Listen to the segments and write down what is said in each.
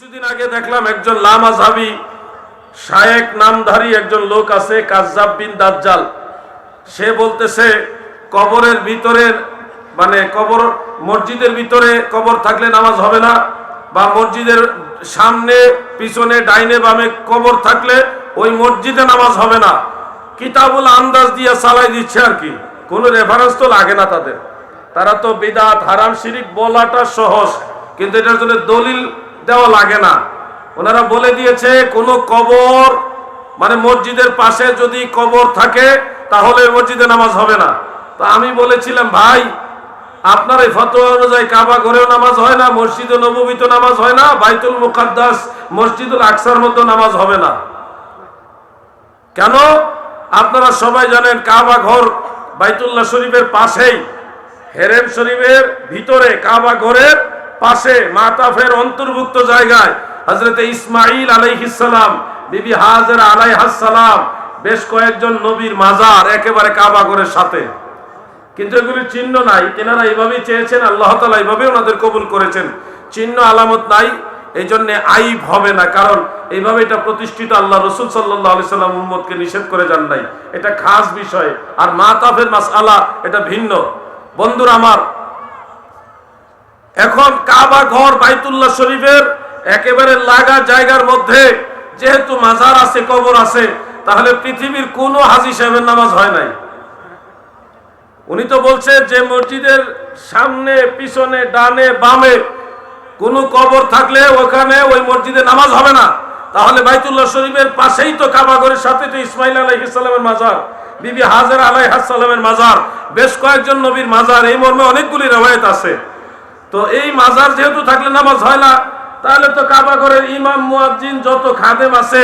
কিছুদিন আগে দেখলাম একজন লামাজাবি শায়েক নামধারী একজন লোক আছে, কাজ্জাব বিন দাজ্জাল। সে বলতেছে, কবরের ভিতরে মানে কবর, মসজিদের ভিতরে কবর থাকলে নামাজ হবে না, বা মসজিদের সামনে, পিছনে, ডাইনে, বামে কবর থাকলে ওই মসজিদে নামাজ হবে না। কিতাবুল আন্দাজ দিয়ে চালাই দিচ্ছে আর কি। কোনো রেফারেন্স তো লাগে না তাদের। তারা তো বিদাত, হারাম, শিরিক বলাটা সহজ, কিন্তু এটার জন্য দলিল দেওয়া লাগে না। ওনারা বলে দিয়েছে, কোনো কবর মানে মসজিদের পাশে যদি কবর থাকে, তাহলে মসজিদে নামাজ হবে না। তো আমি বলেছিলাম, ভাই, আপনার এই ফতোয়া অনুযায়ী কাবা ঘরেও নামাজ হয় না, মসজিদে নবীত নামাজ হয় না, বাইতুল মুকাদ্দাস, মসজিদুল আকসার মধ্যে নামাজ হবে না। কেন? আপনারা সবাই জানেন, কাবা ঘর বাইতুল্লাহ শরীফের পাশেই, হেরেম শরীফের ভিতরে কাবা ঘরের পাশে মাতাফের অন্তর্ভুক্ত জায়গায় হজরতে ইসমাইল আলাইহিসালাম বিবি হাজরা আলাইহাসালাম বেশ কয়েকজন নবীর মাজার একেবারে কাবা ঘরের সাথে। কিন্তু এগুলির চিহ্ন নাই তেনারা এইভাবেই চেয়েছেন, আল্লাহ তালা এইভাবে ওনাদের কবুল করেছেন। চিহ্ন আলামত নাই এই জন্য আইব হবে না, কারণ এইভাবে এটা প্রতিষ্ঠিত আল্লাহ রসুল সাল্লাহ সাল্লাম উম্মদকে নিষেধ করে যান নাই। এটা খাস বিষয়, আর মা তাফের মাস আলা এটা ভিন্ন। বন্ধুরা আমার এখন কাবা ঘর বাইতুল্লাহ শরীফের একেবারে লাগা জায়গার মধ্যে, যেহেতু মাজার আছে, কবর আছে, তাহলে পৃথিবীর কোনো হাজি সাহেবের নামাজ হয় নাই। উনি তো বলছে যে মসজিদের সামনে, পিছনে, ডানে, বামে কোনো কবর থাকলে ওখানে ওই মসজিদে নামাজ হবে না। তাহলে বাইতুল্লাহ শরীফের পাশেই তো কাবাগরের সাথে তো ইসমাইল আলাইহিসাল্লামের মাজার, বিবি হাজার আলাই আলাইহাসাল্লামের মাজার, বেশ কয়েকজন নবীর মাজার, এই মর্মে অনেকগুলি রেওয়ায়ত আছে। তো এই মাজার যেহেতু থাকলে নামাজ হয় না, তাহলে তো কাবাগরের ইমাম, মুয়াজ্জিন যত খাদেম আছে,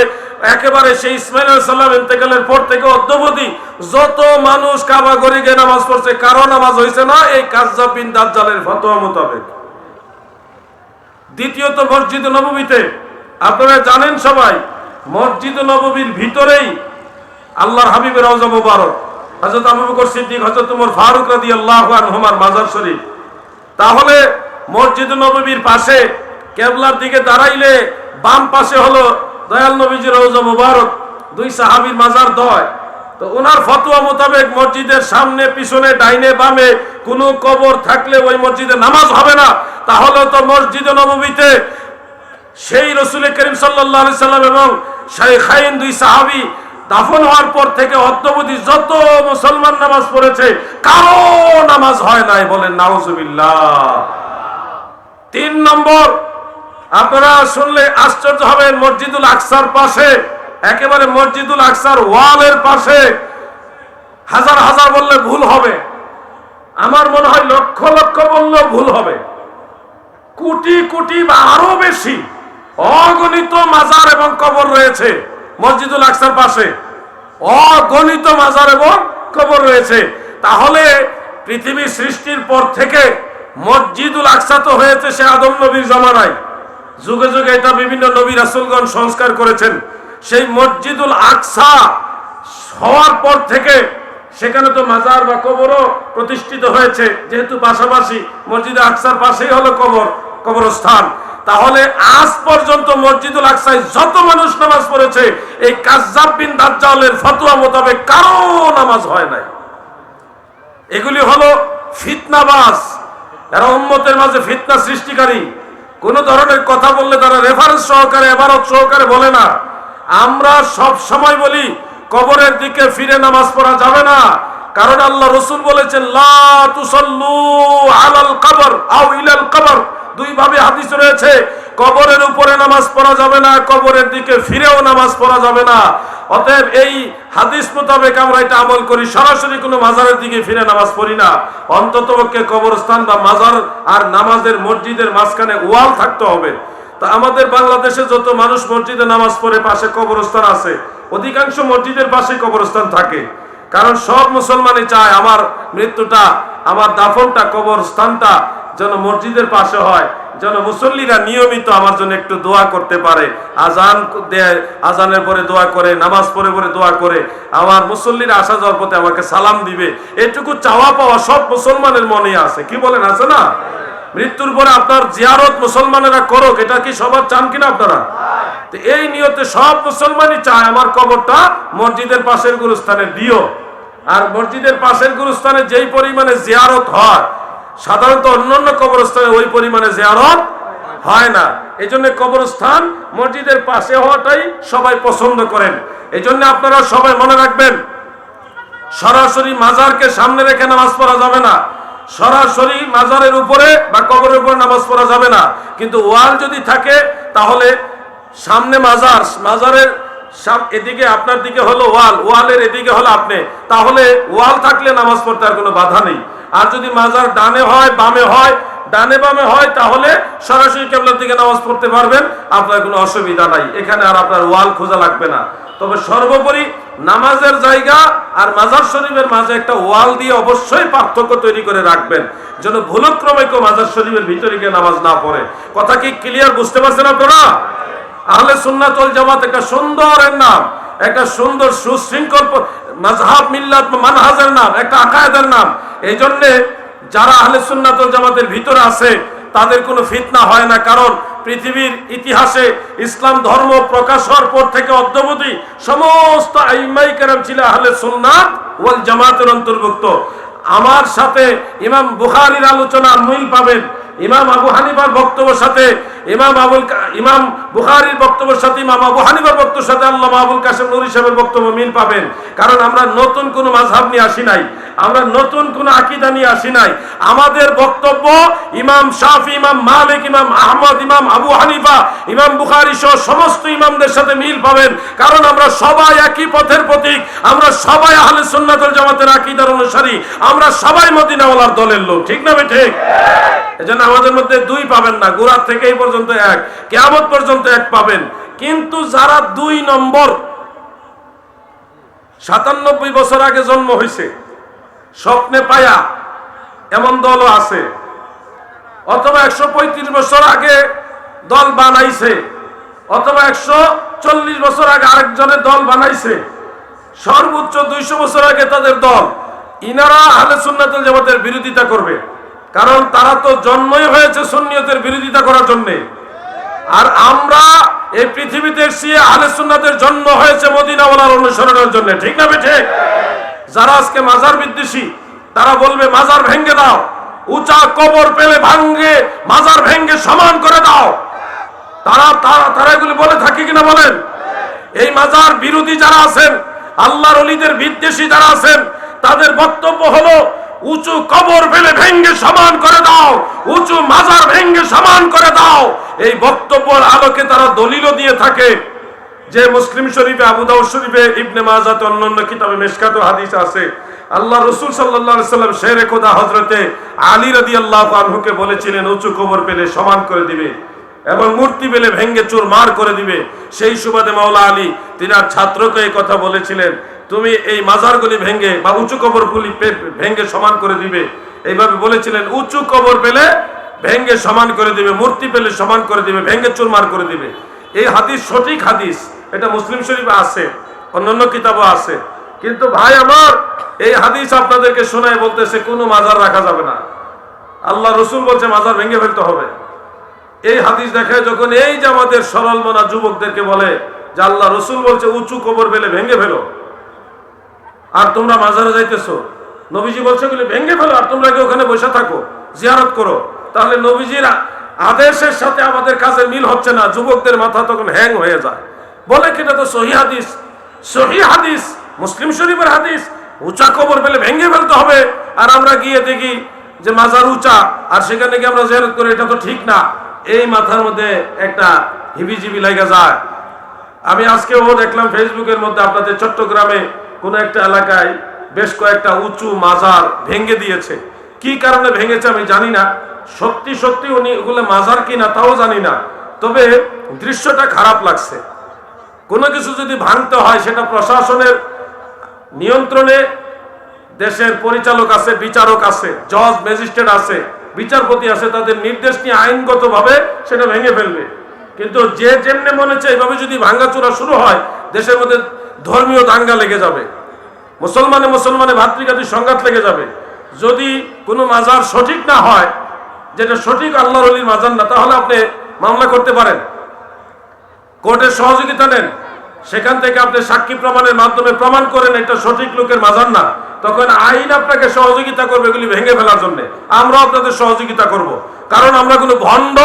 একেবারে সেই ইসমাইল সাল্লাম ইন্তেকালের পর থেকে অদ্যবধি যত মানুষ কাবাগরে গিয়ে নামাজ পড়ছে, কারও নামাজ হয়েছে না, এই কাজ্জাব বিন দাজ্জালের ফতোয়া মোতাবেক। দ্বিতীয়ত মসজিদ নবমীতে আপনারা জানেন সবাই, মসজিদ নবমীর ভিতরেই আল্লাহর হাবিবের রওজা মুবারক। হযরত আবু বকর সিদ্দিক, হযরত ওমর ফারুক রাদিয়াল্লাহু আনহুমার মাজার শরীফ। তাহলে মসজিদ নবমীর পাশে কেবলার দিকে দাঁড়াইলে বাম পাশে হলো দয়াল নবীজির রওজা মুবারক, দুই সাহাবীর মাজার দয়। তো ওনার ফতোয়া মোতাবেক মসজিদের সামনে, পিছনে, ডাইনে, বামে কোনো কবর থাকলে ওই মসজিদে নামাজ হবে না। তাহলে তো মসজিদে নবমীতে সেই রসুল করিম সাল্লাহ সাল্লাম এবং শাইখাইন দুই সাহাবি দাফন হওয়ার পর থেকে অদ্যবধি যত মুসলমান নামাজ পড়েছে, কারও নামাজ হয় নাই বলেন নাউজুবিল্লাহ। তিন নম্বর, আপনারা শুনলে আশ্চর্য হবেন, মসজিদুল আকসার পাশে, একেবারে মসজিদুল আকসার ওয়ালের পাশে হাজার হাজার বললে ভুল হবে। আমার মনে হয় লক্ষ লক্ষ বললেও ভুল হবে। কোটি কোটি বা আরও বেশি অগণিত মাজার এবং কবর রয়েছে। মসজিদুল আকসার পাশে অগণিত মাজার এবং কবর রয়েছে। তাহলে পৃথিবী সৃষ্টির পর থেকে মসজিদুল আকসা তো হয়েছে সে আদম নবীর জমানায়। যুগে যুগে এটা বিভিন্ন নবী রাসুলগণ সংস্কার করেছেন। সেই মসজিদুল আকসা হওয়ার পর থেকে সেখানে তো মাজার বা কবরও প্রতিষ্ঠিত হয়েছে। যেহেতু পাশাপাশি মসজিদে আকসার পাশেই হলো কবর, কবরস্থান। তাহলে আজ পর্যন্ত মসজিদুল আকসায় যত মানুষ নামাজ পড়েছে, এই কাজ্জাব বিন দাজ্জালের ফতোয়া মোতাবেক কারও নামাজ হয় নাই। এগুলি হলো ফিতনাবাস এরা উম্মতের মাঝে ফিতনা সৃষ্টিকারী, কোন ধরনের কথা বললে তারা রেফারেন্স সহকারে, এবারত সহকারে বলে না। আমরা সব সময় বলি, কবরের দিকে ফিরে নামাজ পড়া যাবে না। কারণ আল্লাহ রসুল বলেছেন, লা তুসাল্লু আলাল কবর আও ইলাল কবর। দুই ভাবে হাদিস রয়েছে, কবরের উপরে নামাজ পড়া যাবে না, কবরের দিকে ফিরেও নামাজ পড়া যাবে না। অতএব এই হাদিস মোতাবেক আমরা এটা আমল করি, সরাসরি কোনো মাজারের দিকে ফিরে নামাজ পড়ি না। অন্তত কবরস্থান বা মাজার আর নামাজের মসজিদের মাঝখানে ওয়াল থাকতে হবে। তা আমাদের বাংলাদেশে যত মানুষ মসজিদে নামাজ পড়ে, পাশে কবরস্থান আছে, অধিকাংশ মসজিদের পাশে কবরস্থান থাকে। কারণ সব মুসলমানই চায়, আমার মৃত্যুটা, আমার দাফনটা, কবরস্থানটা যেন মসজিদের পাশে হয়, যেন মুসল্লিরা নিয়মিত আমার জন্য একটু দোয়া করতে পারে। আজান দেয়, আজানের পরে দোয়া করে, নামাজ পড়ে পরে দোয়া করে। আমার মুসল্লিরা আসা যাওয়ার পথে আমাকে সালাম দিবে। এটুকু চাওয়া পাওয়া সব মুসলমানের মনে আছে। কি বলেন, আছে না? মৃত্যুর পরে আপনার জিয়ারত মুসলমানেরা করুক, এটা কি সবার চান কিনা আপনারা? এই নিয়তে সব মুসলমানই চায় আমার কবরটা মসজিদের পাশের গুরুস্থানে দিও। আর মসজিদের পাশের গুরুস্থানে যেই পরিমাণে জিয়ারত হয় সাধারণত অন্যান্য কবরস্থানে ওই পরিমাণে জিয়ারত হয় না। এই জন্য কবরস্থান মসজিদের পাশে হওয়াটাই সবাই পছন্দ করেন। এই জন্য আপনারা সবাই মনে রাখবেন, সরাসরি মাজারকে সামনে রেখে নামাজ পড়া যাবে না। সরাসরি মাজারের উপরে বা কবরের উপরে নামাজ পড়া যাবে না। কিন্তু ওয়াল যদি থাকে, তাহলে সামনে মাজার, মাজারের এদিকে আপনার দিকে হলো ওয়াল, ওয়ালের এদিকে হলো আপনি। তাহলে ওয়াল থাকলে নামাজ পড়তে আর কোনো বাধা নেই। আর যদি মাজার ডানে হয়, বামে হয়, ডানে বামে হয়, তাহলে সরাসরি কেবলার দিকে নামাজ পড়তে পারবেন। আপনার কোনো অসুবিধা নাই। এখানে আর আপনার ওয়াল খোঁজা লাগবে না। তবে সর্বোপরি নামাজের জায়গা আর মাজার শরীফের মাঝে একটা ওয়াল দিয়ে অবশ্যই পার্থক্য তৈরি করে রাখবেন, যেন ভুলক্রমে কেউ মাজার শরীফের ভিতরে গিয়ে নামাজ না পড়ে। কথা কি ক্লিয়ার বুঝতে পারছেন আপনারা? আহলে সুন্নাতুল জামাত একটা সুন্দরের নাম। একটা সুন্দর সুশৃঙ্খল প- মিল্লাত, মানহাজের নাম, একটা আকায়েদের নাম। এই জন্যে যারা আহলে সুন্নাতুল জামাতের ভিতরে আছে, তাদের কোনো ফিতনা হয় না। কারণ পৃথিবীর ইতিহাসে ইসলাম ধর্ম প্রকাশ হওয়ার পর থেকে অদ্যবধি সমস্ত আইমাই কেরাম ছিল আহলে সুন্নাত ওয়াল জামাতের অন্তর্ভুক্ত। আমার সাথে ইমাম বুখারীর আলোচনার মিল পাবেন। ইমাম আবু হানিফার বক্তব্যের সাথে, ইমাম আবুল ইমাম বুখারীর বক্তব্যের সাথে, ইমাম আবু হানিফার বক্তব্যের সাথে আল্লাহ আবুল কাসেম নুরি সাহেবের বক্তব্য মিল পাবেন। কারণ আমরা নতুন কোনো মাযহাব নিয়ে আসি নাই। আমরা নতুন কোন আকীদা নিয়ে আসি নাই। আমাদের বক্তব্য ইমাম শাফি, ইমাম মালিক, ইমাম আহমদ, ইমাম আবু হানিফা, ইমাম বুখারী সহ সমস্ত ইমামদের সাথে মিল পাবেন। কারণ আমরা সবাই একই পথের প্রতীক। আমরা সবাই আহলে সুন্নাতুল জামাতের আকীদার অনুসারী। আমরা সবাই মদিনাওয়ালার দলের লোক। ঠিক না ঠিক? এজন্য আমাদের মধ্যে দুই পাবেন না। গোড়ার থেকে এই পর্যন্ত এক। কেয়ামত পর্যন্ত এক পাবেন। কিন্তু যারা দুই নম্বর, সাতানব্বই বছর আগে জন্ম হয়েছে স্বপ্নে পায়া এমন দলও আছে। অথবা একশো পঁয়ত্রিশ বছর আগে দল বানাইছে, অথবা একশো চল্লিশ বছর আগে আরেকজনের দল বানাইছে। সর্বোচ্চ দুইশো বছর আগে তাদের দল। ইনারা আহলে সুন্নাতুল জামাতের বিরোধিতা করবে। কারণ তারা তো জন্মই হয়েছে সুন্নিয়তের বিরোধিতা করার জন্যে। আর আমরা এই পৃথিবীতে এসে আহলে সুন্নাতের জন্ম হয়েছে মদিনাওয়ালার অনুসরণের জন্য। ঠিক না বেঠে? যারা আজকে মাজার বিদ্বেষী, তারা বলবে, মাজার ভেঙ্গে দাও। উঁচা কবর পেলে ভাঙ্গে মাজার ভেঙ্গে সমান করে দাও। তারা তারা তারা এগুলি বলে থাকে কিনা বলেন? এই মাজার বিরোধী যারা আছেন, আল্লাহর অলিদের বিদ্বেষী যারা আছেন, তাদের বক্তব্য হলো, উঁচু কবর ফেলে ভেঙ্গে সমান করে দাও, উঁচু মাজার ভেঙ্গে সমান করে দাও। এই বক্তব্যের আলোকে তারা দলিলও দিয়ে থাকে। যে মুসলিম শরীফে আবু দাউদ শরীফে ইবনে মাজাতে অন্যান্য কিতাবে মেশকাত হাদিস আছে, আল্লাহ রসুল আলাইহি সাল্লাম শেরে খোদা হযরতে আলী রাদিয়াল্লাহু আনহুকে বলেছিলেন, উঁচু কবর পেলে সমান করে দিবে এবং মূর্তি পেলে ভেঙ্গে চুর মার করে দিবে। সেই সুবাদে মাওলা আলী তিনি আর ছাত্রকে এই কথা বলেছিলেন, তুমি এই মাজারগুলি ভেঙ্গে বা উঁচু কবরগুলি ভেঙ্গে সমান করে দিবে। এইভাবে বলেছিলেন, উঁচু কবর পেলে ভেঙ্গে সমান করে দিবে, মূর্তি পেলে সমান করে দিবে, ভেঙ্গে চুরমার করে দিবে। এই হাদিস সঠিক হাদিস। এটা মুসলিম শরীফে আছে, অন্যান্য কিতাবও আছে। কিন্তু ভাই আমার, এই হাদিস আপনাদেরকে শোনায় বলতেছে, কোনো মাজার রাখা যাবে না। আল্লাহ রসুল বলছে, মাজার ভেঙে ফেলতে হবে। এই হাদিস দেখায় যখন এই যে আমাদের সরল মনা যুবকদেরকে বলে যে আল্লাহ রসুল বলছে, উঁচু কবর পেলে ভেঙে ফেলো। আর তোমরা মাজারে যাইতেছো। নবীজি বলছে ভেঙে ফেলো, আর তোমরা কি ওখানে বসে থাকো, জিয়ারত করো। তাহলে নবীজির আদেশের সাথে আমাদের কাজের মিল হচ্ছে না, যুবকদের মাথা তখন হ্যাং হয়ে যায়। বলে কিনা তো সহি হাদিস? সহি হাদিস, মুসলিম শরীফের হাদিস, উঁচা কবর পেলে ভেঙে ফেলতে হবে। আর আমরা গিয়ে দেখি যে মাজার উঁচা, আর সেখানে গিয়ে আমরা জিয়ারত করি, এটা তো ঠিক না। এই মাথার মধ্যে একটা হিবিজিবি লেগে যায়। আমি আজকেও দেখলাম ফেসবুকের মধ্যে আপনাদের চট্টগ্রামে কোনো একটা এলাকায় বেশ কয়েকটা উঁচু মাজার ভেঙে দিয়েছে। কি কারণে ভেঙেছে আমি জানি না। সত্যি সত্যি উনি ওগুলো মাজার কিনা তাও জানি না। তবে দৃশ্যটা খারাপ লাগছে। কোনো কিছু যদি ভাঙতে হয়, সেটা প্রশাসনের নিয়ন্ত্রণে দেশের পরিচালক আছে, বিচারক আছে, জজ, ম্যাজিস্ট্রেট আছে, বিচারপতি আছে, তাদের নির্দেশ নিয়ে আইনগতভাবে সেটা ভেঙে ফেলবে। কিন্তু যে যেমনে মনে হচ্ছে এইভাবে যদি ভাঙ্গাচোরা শুরু হয়, দেশের মধ্যে ধর্মীয় দাঙ্গা লেগে যাবে। মুসলমানে মুসলমানে ভাতৃঘাতী সংঘাত লেগে যাবে। যদি কোনো মাজার সঠিক না হয়, যেটা সঠিক আল্লাহর অলির মাজার না, তাহলে আপনি মামলা করতে পারেন। কোর্টের সহযোগিতা নেন। সেখান থেকে আপনি সাক্ষী প্রমাণের মাধ্যমে প্রমাণ করেন এটা সঠিক লোকের মাজার না। তখন আইন আপনাকে সহযোগিতা করবে এগুলি ভেঙে ফেলার জন্য। আমরা আপনাদের সহযোগিতা করব। কারণ আমরা কোনো ভণ্ড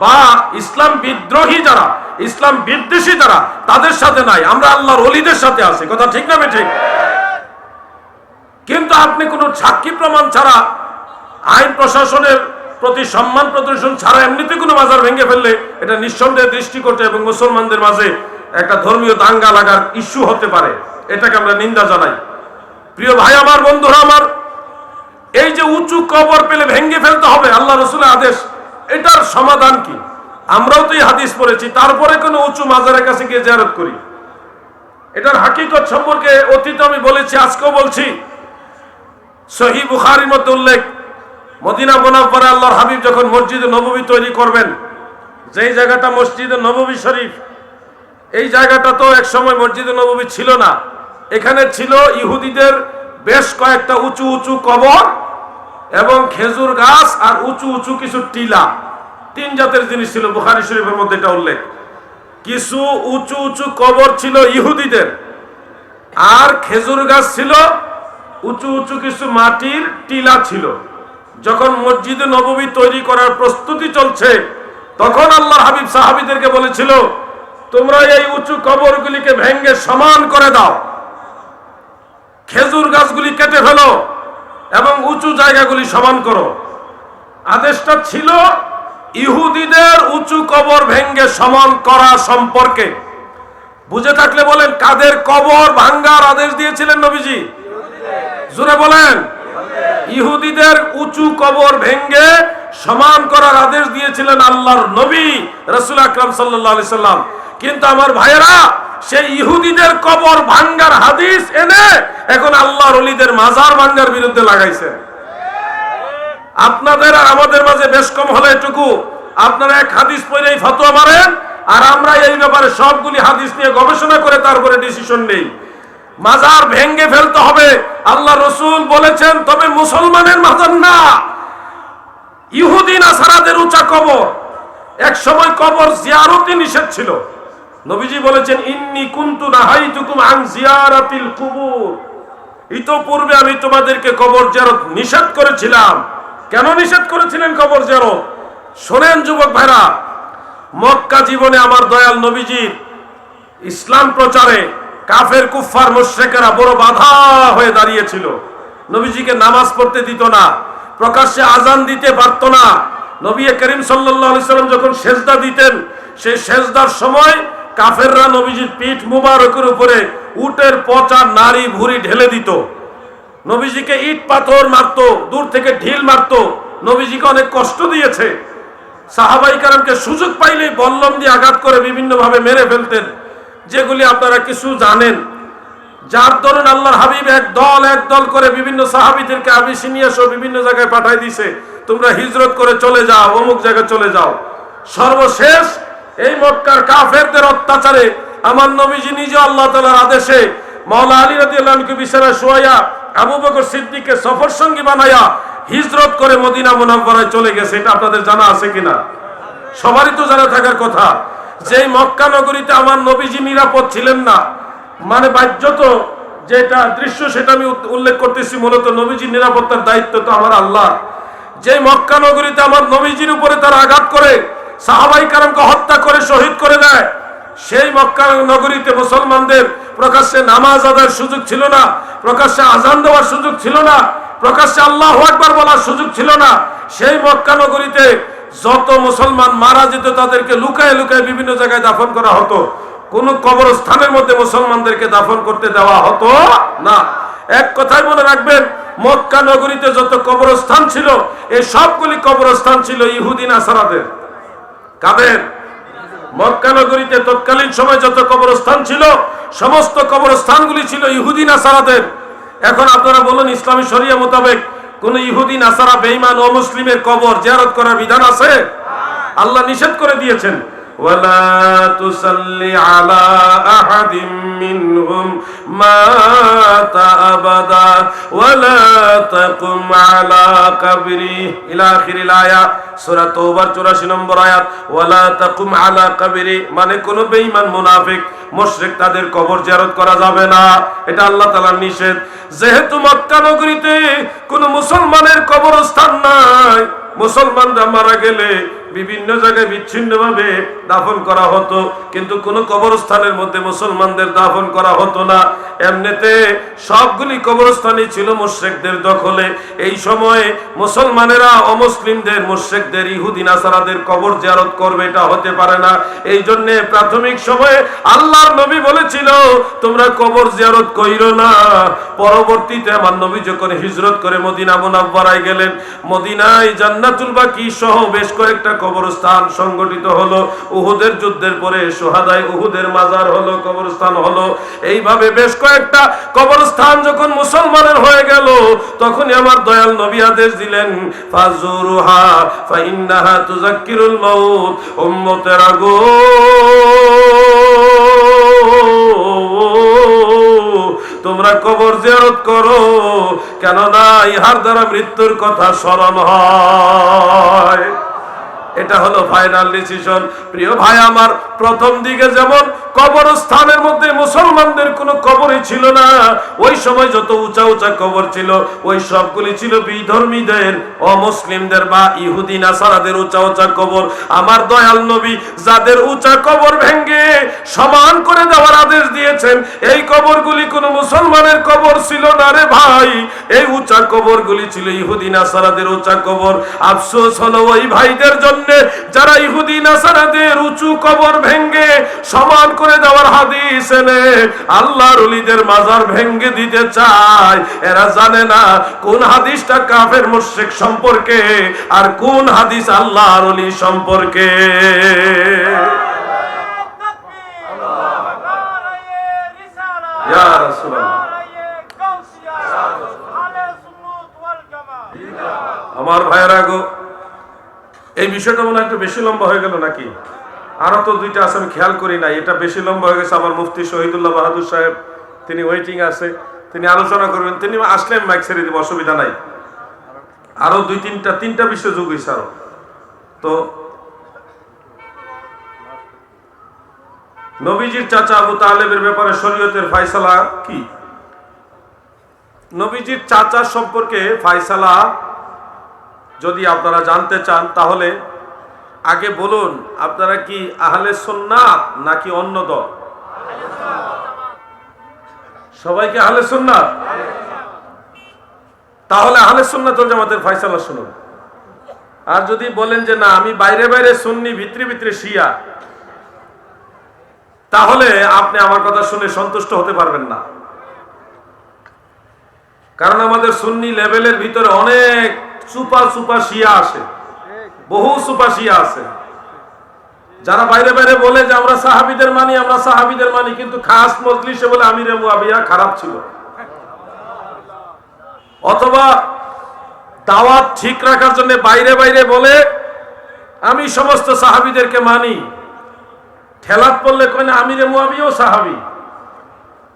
বা ইসলাম বিদ্রোহী যারা, ইসলাম বিদ্বেষী যারা, তাদের সাথে নাই। আমরা আল্লাহর অলিদের সাথে আছি। কথা ঠিক না ঠিক কিন্তু আপনি কোনো সাক্ষী প্রমাণ ছাড়া, আইন প্রশাসনের প্রতি সম্মান প্রদর্শন ছাড়া এমনিতে কোনো বাজার ভেঙে ফেললে এটা নিঃসন্দেহে দৃষ্টিকোটে এবং মুসলমানদের মাঝে একটা ধর্মীয় দাঙ্গা লাগার ইস্যু হতে পারে। এটাকে আমরা নিন্দা জানাই। প্রিয় ভাই আমার, বন্ধুরা আমার, এই যে উঁচু কবর পেলে ভেঙে ফেলতে হবে আল্লাহ রসুলের আদেশ, এটার সমাধান কি? আমরাও তো এই হাদিস পড়েছি, তারপরে কোনো উঁচু মাজারের কাছে গিয়ে জারত করি। এটার হাকিকত সম্পর্কে অতীত আমি বলেছি, আজকেও বলছি সহি বুখারির মধ্যে উল্লেখ, মদিনা মোনাব্বরে আল্লাহর হাবিব যখন মসজিদে নববী তৈরি করবেন, যেই জায়গাটা মসজিদে নববী শরীফ, এই জায়গাটা তো এক সময় মসজিদে নববী ছিল না। এখানে ছিল ইহুদিদের বেশ কয়েকটা উঁচু উঁচু কবর এবং খেজুর গাছ আর উঁচু উঁচু কিছু টিলা। তিন জাতের জিনিস ছিল, বুখারি শরীফের মধ্যে এটা উল্লেখ। কিছু উঁচু উঁচু কবর ছিল ইহুদিদের। আর খেজুর গাছ ছিল উঁচু উঁচু কিছু মাটির টিলা ছিল। যখন মসজিদে নববী তৈরি করার প্রস্তুতি চলছে, তখন আল্লাহ হাবিব সাহাবিদেরকে বলেছিল, তোমরা এই উঁচু কবরগুলিকে ভেঙ্গে সমান করে দাও। খেজুর গাছগুলি কেটে ফেলো এবং উঁচু জায়গাগুলি সমান করো। আদেশটা ছিল ইহুদিদের উঁচু কবর ভেঙ্গে সমান করা সম্পর্কে। বুঝে থাকলে বলেন, কাদের কবর ভাঙ্গার আদেশ দিয়েছিলেন নবীজি? জুড়ে বলেন। ইহুদিদের উঁচু কবর ভেঙ্গে সমান করার আদেশ দিয়েছিলেন আল্লাহর নবী রসুল আকরাম সাল্লাহ সাল্লাম। কিন্তু আমার ভাইয়েরা, সেই ইহুদিদের কবর ভাঙ্গার হাদিস এনে এখন আল্লাহর অলিদের মাজার ভাঙ্গার বিরুদ্ধে লাগাইছে। আপনাদের আর আমাদের মাঝে বেশ কম হলে এটুকু। আপনারা এক হাদিস পড়েই ফতোয়া মারেন, আর আমরা এই ব্যাপারে সবগুলি হাদিস নিয়ে গবেষণা করে তারপরে ডিসিশন নেই। মাজার ভেঙ্গে ফেলতে হবে আল্লাহ রসুল বলেছেন, তবে মুসলমানের মাজার না। ইহুদিন আসারাদের উঁচা কবর। এক সময় কবর জিয়ারতি নিষেধ ছিল। নবীজি বলেছেন, ইন্নি কুন্তু নাহাইতুকুম আন জিয়ারাতিল কুবুর। ইতোপূর্বে আমি তোমাদেরকে কবর জিয়ারত নিষেধ করেছিলাম। কেন নিষেধ করেছিলেন কবর জিয়ারত? শোনেন যুবক ভাইরা, মক্কা জীবনে আমার দয়াল নবীজির ইসলাম প্রচারে কাফের কুফার মোশেকেরা বড় বাধা হয়ে দাঁড়িয়েছিল। নবীজিকে নামাজ পড়তে দিত না, প্রকাশ্যে আজান দিতে পারত না। নবী করিম সাল্লাম যখন সেজদা দিতেন, সেই সেজদার সময় কাফেররা নবীজির পিঠ মুবারকের উপরে উটের পচা নারী ভুরি ঢেলে দিত। নবীজিকে ইট পাথর মারতো, দূর থেকে ঢিল মারত। নবীজিকে অনেক কষ্ট দিয়েছে। সাহাবাই কারামকে সুযোগ পাইলেই বল্লম দিয়ে আঘাত করে বিভিন্নভাবে মেরে ফেলতেন। যেগুলি আপনারা কিছু জানেন, যার দরুন আল্লাহর হাবিব এক দল এক দল করে বিভিন্ন সাহাবিদেরকে আবিসিনিয়া সহ বিভিন্ন জায়গায় পাঠাই দিছে, তোমরা হিজরত করে চলে যাও, অমুক জায়গায় চলে যাও। সর্বশেষ এই মক্কার কাফেরদের অত্যাচারে আমার নবীজি নিজে আল্লাহ তালার আদেশে মাওলা আলী রাদি আল্লাহকে বিছানা শোয়া আবু বকর সিদ্দিককে সফর সঙ্গী বানায়া হিজরত করে মদিনা মুনাফরায় চলে গেছে, এটা আপনাদের জানা আছে কিনা? সবারই তো জানা থাকার কথা। যেই মক্কা নগরীতে আমার নবীজি নিরাপদ ছিলেন না মানে বাহ্যত যেটা দৃশ্য সেটা আমি উল্লেখ করতেছি মূলত নবীজির নিরাপত্তার দায়িত্ব তো আমার আল্লাহ যে মক্কা নগরীতে আমার নবীজির উপরে তারা আঘাত করে, সাহাবাই কারণকে হত্যা করে, শহীদ করে দেয়, সেই মক্কা নগরীতে মুসলমানদের প্রকাশ্যে নামাজ আদায়ের সুযোগ ছিল না, প্রকাশ্যে আজান দেওয়ার সুযোগ ছিল না, প্রকাশ্যে আল্লাহ আকবার বলার সুযোগ ছিল না, সেই মক্কা নগরীতে যত মুসলমান মারা যেত, তাদেরকে লুকায় লুকায় বিভিন্ন জায়গায় দাফন করা হতো। কোন কবরস্থানের মধ্যে মুসলমানদেরকে দাফন করতে দেওয়া হতো না। এক কথায় মনে রাখবেন, মক্কা নগরীতে যত কবরস্থান ছিল এই সবগুলি কবরস্থান ছিল ইহুদিন আসারাদের কাদের? মক্কা নগরীতে তৎকালীন সময় যত কবরস্থান ছিল, সমস্ত কবরস্থানগুলি ছিল ইহুদিন আসারাদের এখন আপনারা বলুন, ইসলামী শরিয়া মোতাবেক কোন ইহুদি, নাসারা, বেঈমান ও মুসলিমের কবর জিয়ারত করার বিধান আছে? আল্লাহ নিষেধ করে দিয়েছেন। ولا تصل على أحد منهم مات أبدا ولا تقم على قبره إلى آخر الآية সূরা তওবার 84 নম্বর আয়াত ওয়ালা তাকুম আলা কবরি মানে কোন বেঈমান মুনাফিক মুশরিক তাদের কবর জিয়ারত করা যাবে না এটা আল্লাহ তাআলার নিষেধ যেহেতু মক্কা নগরীতে কোন মুসলমানের কবরস্থান নাই মুসলমানরা মারা গেলে বিভিন্ন জায়গায় বিচ্ছিন্নভাবে দাফন করা হতো, কিন্তু কোন কবরস্থানের মধ্যে মুসলমানদের দাফন করা হতো না। এমনিতে সবগুলি কবরস্থানই ছিল মুশ্রেকদের দখলে। এই সময়ে মুসলমানেরা অমুসলিমদের, মুশ্রেকদের, ইহুদি, নাসারাদের কবর জিয়ারত করবে, এটা হতে পারে না। এই জন্য প্রাথমিক সময়ে আল্লাহর নবী বলেছিল, তোমরা কবর জিয়ারত কইরো না। পরবর্তীতে আমার নবী যখন হিজরত করে মদিনা মুনাব্বারায় গেলেন, মদিনায় জান্নাতুল বাকি সহ বেশ কয়েকটা কবরস্থান সংগঠিত হলো। উহুদের যুদ্ধের পরে সোহাদায় উহুদের মাজার হলো, কবরস্থান হলো। এইভাবে বেশ কয়েকটা কবরস্থান যখন মুসলমানের হয়ে গেল, তখনই আমার দয়াল নবী আদেশ দিলেন তোমরা কবর জিয়ারত করো, কেননা ইহার দ্বারা মৃত্যুর কথা স্মরণ হয়। এটা হলো ফাইনাল ডিসিশন প্রিয় ভাই, আমার প্রথম দিকে যেমন কবরস্থানের মধ্যে মুসলমানদের কোনো কবরই ছিল না, ওই সময় যত উঁচা উঁচা কবর ছিল, ওই সবগুলি ছিল বিধর্মীদের, অমুসলিমদের বা ইহুদি, নাসারাদের উঁচা উঁচা কবর। আমার দয়াল নবী যাদের উঁচা কবর ভেঙ্গে সমান করে দেওয়ার আদেশ দিয়েছেন, এই কবরগুলি কোনো মুসলমানের কবর ছিল না রে ভাই। এই উঁচা কবরগুলি ছিল ইহুদি, নাসারাদের উঁচা কবর। আফসোস হলো ওই ভাইদের জন্য যারা ইহুদি নাসারাদের উঁচু কবর ভেঙ্গে সমান করে দেওয়ার হাদিস এনে আল্লাহর ওলিদের মাজার ভেঙ্গে দিতে চায়। এরা জানে না কোন হাদিসটা কাফের মুশরিক সম্পর্কে আর কোন হাদিস আল্লাহর ওলি সম্পর্কে। ইয়া রাসূলুল্লাহ। আমার ভাইয়েরা গো এই বিষয়টা মনে একটু বেশি লম্বা হয়ে গেল নাকি? আরও তো দুইটা আছে, আমি খেয়াল করি নাই। এটা বেশি লম্বা হয়ে গেছে আমার মুফতি শহীদুল্লাহ বাহাদুর সাহেব। তিনি ওয়েটিং আছে। তিনি আলোচনা করবেন। তিনি আসলেন মাইক ছেড়ে দিব, অসুবিধা নাই। আরও দুই তিনটা তিনটা বিষয় যোগ হয়েছে আরও। তো নবীজির চাচা আবু তালেবের ব্যাপারে শরীয়তের ফাইসালা কি? নবীজির চাচা সম্পর্কে ফাইসালা যদি আপনারা জানতে চান, তাহলে আগে বলুন, আপনারা কি আহলে সুন্নাত নাকি অন্য দল? সবাইকে আহলে সুন্নাত? তাহলে আহলে সুন্নাত ওয়াল জামাতের ফয়সালা শুনুন। আর যদি বলেন যে না, আমি বাইরে বাইরে সুন্নি, ভিতরে ভিতরে শিয়া, তাহলে আপনি আমার কথা শুনে সন্তুষ্ট হতে পারবেন না। কারণ আমাদের সুন্নি লেভেলের ভিতরে অনেক সুপার সুপার শিয়া আসে। বহু সুপার শিয়া আছে। যারা বাইরে বাইরে বলে যে আমরা সাহাবিদের মানি, আমরা সাহাবিদের মানি, কিন্তু খাস মজলিসে বলে আমিরে মুয়াবিয়া খারাপ ছিল। অথবা দাওয়াত ঠিক রাখার জন্য বাইরে বাইরে বলে, আমি সমস্ত সাহাবিদেরকে মানি। ঠেলাত পড়লে কয় না, আমিরে মুয়াবিয়াও সাহাবি।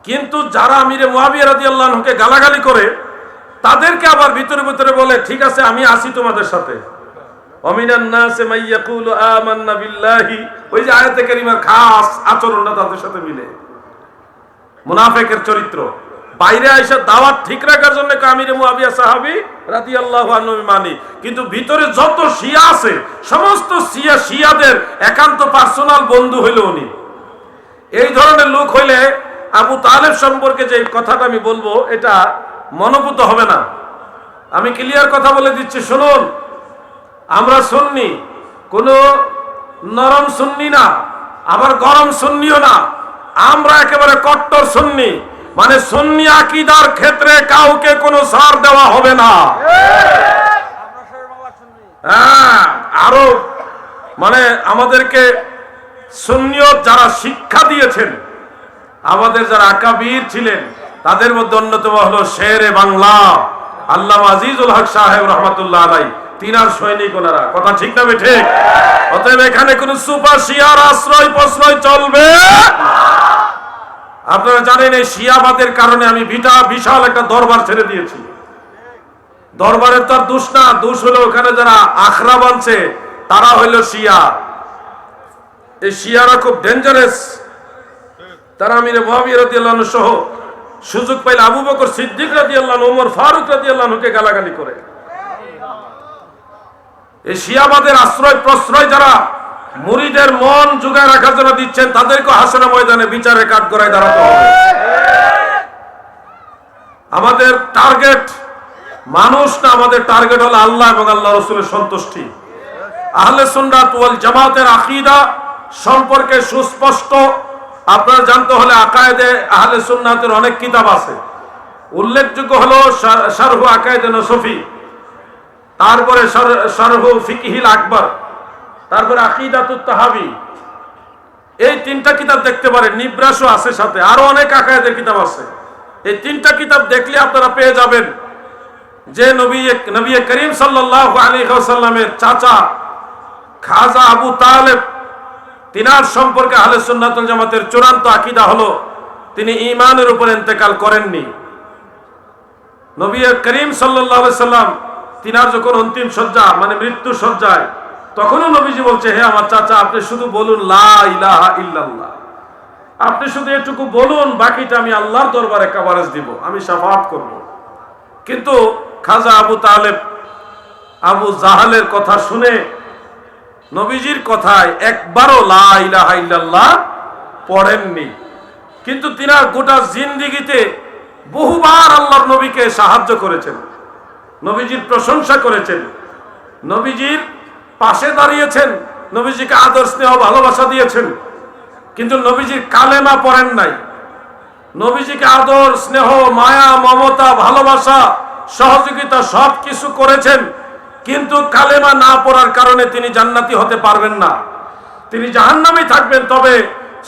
কিন্তু যারা আমিরে মুয়াবিয়া রাদিয়াল্লাহুকে গালাগালি করে তাদেরকে আবার ভিতরে ভিতরে বলে, ঠিক আছে, আমি আসি তোমাদের সাথে। ওই যে সাথে মিলে। মুনাফিকের চরিত্র। বাইরে আইসা দাওয়াত ঠিক রাখার জন্য কিন্তু ভিতরে যত শিয়া আছে, সমস্ত শিয়া শিয়াদের একান্ত পার্সোনাল বন্ধু হইল উনি। এই ধরনের লোক হইলে আবু তালেব সম্পর্কে যে কথাটা আমি বলব, এটা মনোভূত হবে না। আমি ক্লিয়ার কথা বলে দিচ্ছি, শুনুন। আমরা সুন্নি, কোন নরম সুন্নি না, আবার গরম সুন্নিও না। আমরা একেবারে কট্টর সুন্নি মানে সুন্নি আকিদার ক্ষেত্রে কাউকে কোনো সার দেওয়া হবে না। হ্যাঁ আরও মানে আমাদেরকে সুন্নিয়ত যারা শিক্ষা দিয়েছেন, আমাদের যারা আকাবির ছিলেন তাদের মধ্যে অন্যতম হলো শেরে বাংলা। আল্লাহ আজিজুল হক সাহেব রহমতুল্লাহ আলাই তিনার সৈনিক ওনারা। কথা ঠিক না ঠিক অতএব এখানে কোন সুপার শিয়ার আশ্রয় প্রশ্রয় চলবে? আপনারা জানেন এই শিয়াবাদের কারণে আমি বিটা বিশাল একটা দরবার ছেড়ে দিয়েছি। দরবারের তার দোষ না, দোষ হলো ওখানে যারা আখড়া বানছে, তারা হইল শিয়া। এই শিয়ারা খুব ডেঞ্জারাস তারা আমিরে মহাবীর সহ সুযোগ পাইলে আবু বকর সিদ্দিক রাদিয়াল্লাহু আনহু ওমর ফারুক রাদিয়াল্লাহু আনহুকে গালাগালি করে। এই শিয়াবাদের আশ্রয় প্রশ্রয় যারা মুরিদের মন জুগায় রাখার জন্য দিচ্ছেন, তাদেরকে হাসনা ময়দানে বিচারে কাঠ করায় দাঁড়াতে হবে। আমাদের টার্গেট, মানুষ না, আমাদের টার্গেট হলো আল্লাহ এবং আল্লাহ রসুলের সন্তুষ্টি। আহলে সুন্নাত ওয়াল জামাতের আকীদা সম্পর্কে সুস্পষ্ট আপনারা জানতে হলে আকায়েদে আহলে সুন্নাতের অনেক কিতাব আছে। উল্লেখযোগ্য হলো শার- শারহু আকায়েদে নসফি, তারপরে শার- শারহু ফিকহিল আকবর, তারপরে আকিদাতুত তাহাবি। এই তিনটা কিতাব দেখতে পারেন, নিব্রাসও আছে সাথে, আরও অনেক আকায়েদের কিতাব আছে। এই তিনটা কিতাব দেখলে আপনারা পেয়ে যাবেন যে নবী নবী করিম সাল্লাল্লাহু আলাইহি ওয়াসাল্লামের চাচা খাজা আবু তালেব তিনার সম্পর্কে আহলে সুন্নাতুল জামাতের চূড়ান্ত আকীদা হলো, তিনি ঈমানের উপর ইন্তেকাল করেননি। নবী করিম আলাইহি সাল্লাম তিনার যখন অন্তিম সজ্জা মানে মৃত্যু সজ্জায় তখনও নবীজি বলছে, হে আমার চাচা, আপনি শুধু বলুন, লা ইলাহা ইল্লাল্লাহ। আপনি শুধু এটুকু বলুন, বাকিটা আমি আল্লাহর দরবারে কাভারেজ দিব, আমি সাফাত করব। কিন্তু খাজা আবু তালেব, আবু জাহালের কথা শুনে নবীজির কথায় একবারও লা ইলাহা ইল্লাল্লাহ পড়েননি। কিন্তু তিনার গোটা জিন্দিগিতে বহুবার আল্লাহর নবীকে সাহায্য করেছেন, নবীজির প্রশংসা করেছেন, নবীজির পাশে দাঁড়িয়েছেন, নবীজিকে আদর, স্নেহ, ভালোবাসা দিয়েছেন, কিন্তু নবীজির কালেমা পড়েন নাই। নবীজিকে আদর, স্নেহ, মায়া, মমতা, ভালোবাসা, সহযোগিতা সব কিছু করেছেন। কিন্তু কালেমা না পড়ার কারণে তিনি জান্নাতি হতে পারবেন না। তিনি জাহান্নামে থাকবেন, তবে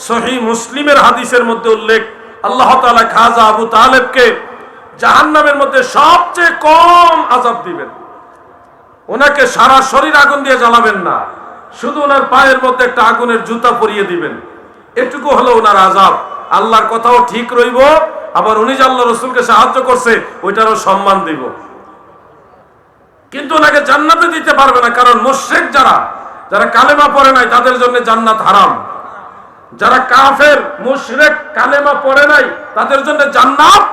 সহি মুসলিমের হাদিসের মধ্যে উল্লেখ, আল্লাহ তাআলা খাজা আবু তালেবকে জাহান্নামের মধ্যে সবচেয়ে কম আজাব দিবেন। ওনাকে সারা শরীর আগুন দিয়ে জ্বালাবেন না, শুধু ওনার পায়ের মধ্যে একটা আগুনের জুতা পরিয়ে দিবেন। এটুকু হলো ওনার আজাব আল্লাহর কথাও ঠিক রইব, আবার উনি যে আল্লাহ রসুলকে সাহায্য করছে, ওইটারও সম্মান দিব। কিন্তু ওনাকে জান্নাতে দিতে পারবে না, কারণ মুশ্রেক যারা যারা কালেমা পড়ে নাই, তাদের জন্য জান্নাত হারাম। যারা কাফের, মুশরেক কালেমা পড়ে নাই, তাদের জন্য জান্নাত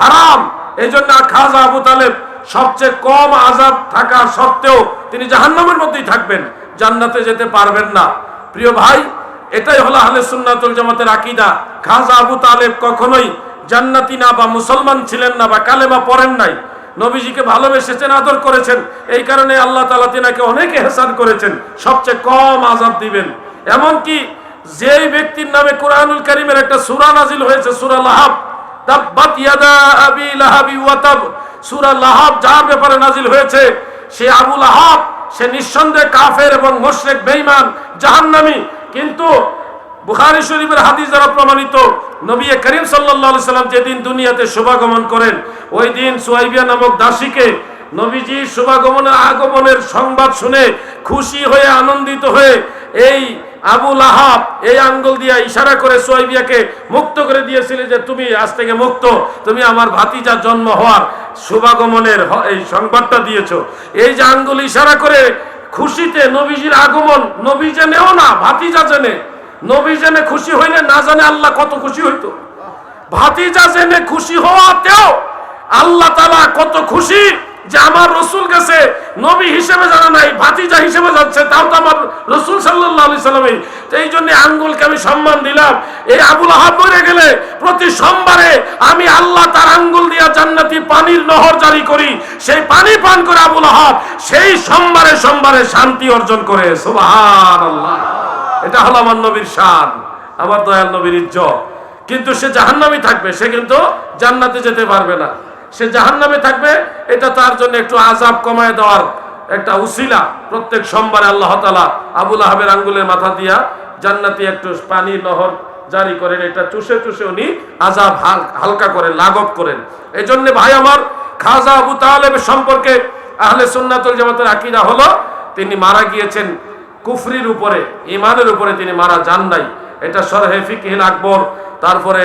হারাম। এই জন্য খাজা আবু তালেব সবচেয়ে কম আজাদ থাকা সত্ত্বেও তিনি জাহান্নামের মধ্যেই থাকবেন, জান্নাতে যেতে পারবেন না। প্রিয় ভাই, এটাই হলো আহলে সুন্নাতুল জামাতের আকীদা। খাজা আবু তালেব কখনোই জান্নাতি না বা মুসলমান ছিলেন না বা কালেমা পড়েন নাই। নবীজিকে ভালোবেসেছেন, আদর করেছেন। এই কারণে আল্লাহ তালা তিনাকে অনেক এহসান করেছেন। সবচেয়ে কম আজাব দিবেন। এমনকি যেই ব্যক্তির নামে কোরআনুল করিমের একটা সূরা নাজিল হয়েছে, সূরা লাহাব ব্যাপারে নাজিল হয়েছে, সে সে নিঃসন্দেহে কাফের এবং বেঈমান কিন্তু বুখারী শরীফের হাদিস দ্বারা প্রমাণিত, নবী করিম আলাইহি সাল্লাম যেদিন দুনিয়াতে শুভাগমন করেন, ওই দিন সুয়াইবিয়া নামক দাসীকে নবীজি শুভাগমনের আগমনের সংবাদ শুনে খুশি হয়ে, আনন্দিত হয়ে এই আবু লাহাব এই আঙ্গুল দিয়া ইশারা করে সোয়াইবিয়াকে মুক্ত করে দিয়েছিলে যে, তুমি আজ থেকে মুক্ত, তুমি আমার ভাতিজা জন্ম হওয়ার শুভাগমনের এই সংবাদটা দিয়েছ। এই যে আঙ্গুল ইশারা করে খুশিতে নবীজির আগমন, নবী জেনেও না, ভাতিজা জেনে নবী জেনে খুশি হইলে না জানে আল্লাহ কত খুশি হইতো। ভাতিজা জেনে খুশি হওয়াতেও আল্লাহ তালা কত খুশি যে আমার রসুল গেছে, নবী হিসেবে জানা নাই, ভাতিজা হিসেবে যাচ্ছে, তাও তো আমার রসুল সাল্লাহ এই জন্য আঙ্গুলকে আমি সম্মান দিলাম। এই আবুল আহাব মরে গেলে প্রতি সোমবারে আমি আল্লাহ তার আঙ্গুল দিয়া জান্নাতি পানির নহর জারি করি। সেই পানি পান করে আবুল আহাব সেই সোমবারে সোমবারে শান্তি অর্জন করে। সুবহান আল্লাহ এটা হলো আমার নবীর শান, আমার দয়াল নবীর ইজ্জত। কিন্তু সে জাহান্নামে থাকবে, সে কিন্তু জান্নাতে যেতে পারবে না। সে জাহান্নামে থাকবে, এটা তার জন্য একটু আজাব কমায় দেওয়ার একটা উসিলা প্রত্যেক সোমবারে আল্লাহ তালা আবুল আহাবের আঙ্গুলের মাথা দিয়া জান্নাতি একটু পানি নহর জারি করেন, এটা চুষে চুষে উনি আজাব হাল- হালকা করেন লাঘব করেন। এই জন্য ভাই আমার, খাজা আবু তালেব সম্পর্কে আহলে সুন্নাতুল জামাতের আকীদা হলো, তিনি মারা গিয়েছেন কুফরির উপরে ইমানের উপরে তিনি মারা যান নাই। এটা সরহে ফিকহিল আকবর, তারপরে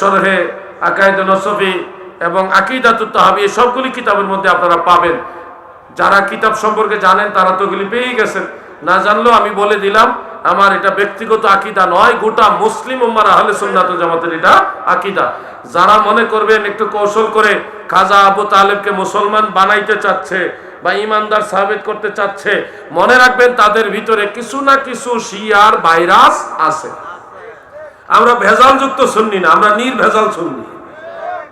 সরহে আকাইদ নসফি এবং আকিদাতুত তাহাবি সবগুলি কিতাবের মধ্যে আপনারা পাবেন। যারা কিতাব সম্পর্কে জানেন, তারা তো এগুলি পেয়েই গেছেন। না জানলেও আমি বলে দিলাম, আমার এটা ব্যক্তিগত আকিদা নয়, গোটা মুসলিম উম্মার আহলে সুন্নাতুল জামাতের এটা আকিদা। যারা মনে করবেন, একটু কৌশল করে খাজা আবু তালেবকে মুসলমান বানাইতে চাচ্ছে বা ইমানদার সাবেত করতে চাচ্ছে, মনে রাখবেন তাদের ভিতরে কিছু না কিছু শিয়ার ভাইরাস আছে। আমরা ভেজাল যুক্ত শুননি না, আমরা নির্ভেজাল শুননি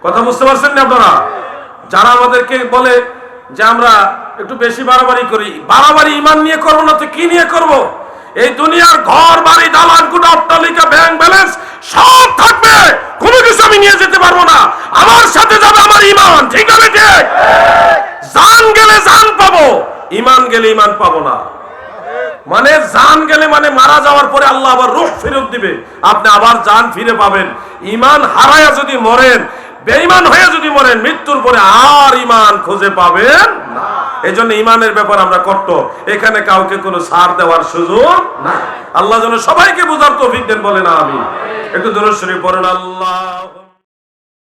কথা বুঝতে পারছেন না আপনারা? যারা আমাদেরকে বলে যে আমরা একটু বেশি বাড়াবাড়ি করি, বাড়াবাড়ি ইমান নিয়ে করব না তো কি নিয়ে করব? এই দুনিয়ার ঘর, বাড়ি, দালান কুটা অট্টালিকা ব্যাংক ব্যালেন্স সব থাকবে। কোনো কিছু আমি নিয়ে যেতে পারব না। আমার সাথে যাবে আমার ইমান ঠিক আছে ঠিক জান গেলে জান পাবো। ইমান গেলে ইমান পাবো না। মানে জান গেলে মানে মারা যাওয়ার পরে আল্লাহ আবার রুখ ফেরত দিবে। আপনি আবার জান ফিরে পাবেন। ইমান হারায়া যদি মরেন বেঈমান হয়ে যদি মরেন মৃত্যুর পরে আর ইমান খুঁজে পাবেন এই জন্য ইমানের ব্যাপার আমরা করত এখানে কাউকে কোনো সার দেওয়ার সুযোগ আল্লাহ যেন সবাইকে বোঝার তৌফিক দেন বলে না আমি একটু দূরস্বরী পড়েন আল্লাহ